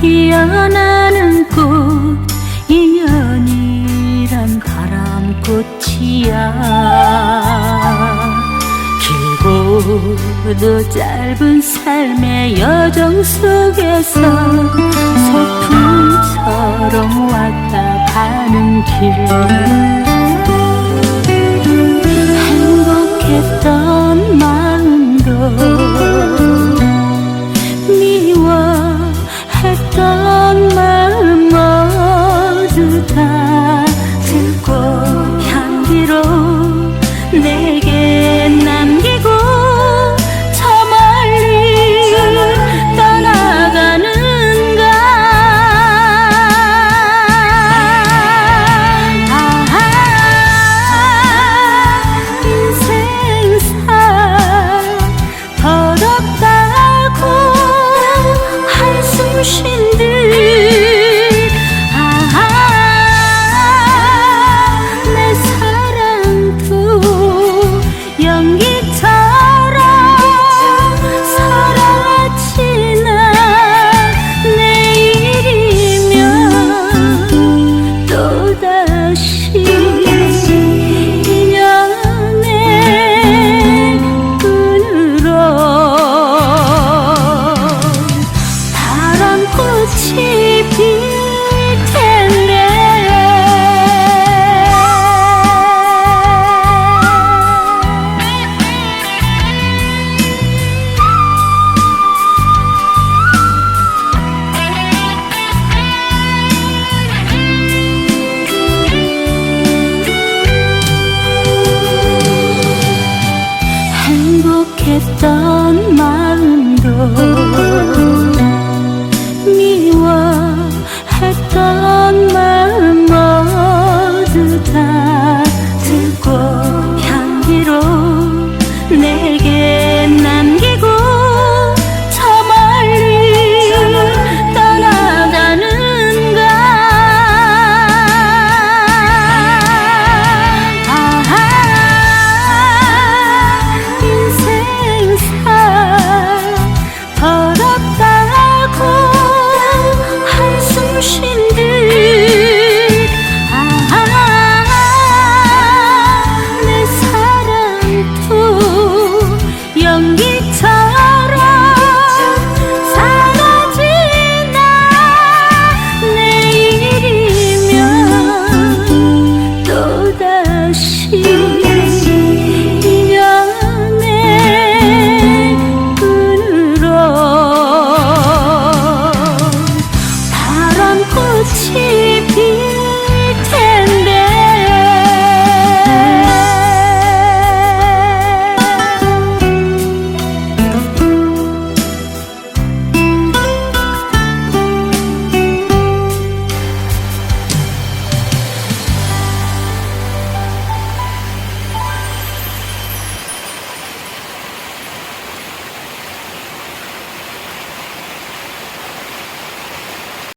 피어나는 꽃 인연이란 바람꽃이야. 길고도 짧은 삶의 여정 속에서 소풍처럼 왔다 가는 길 했던 마음도 here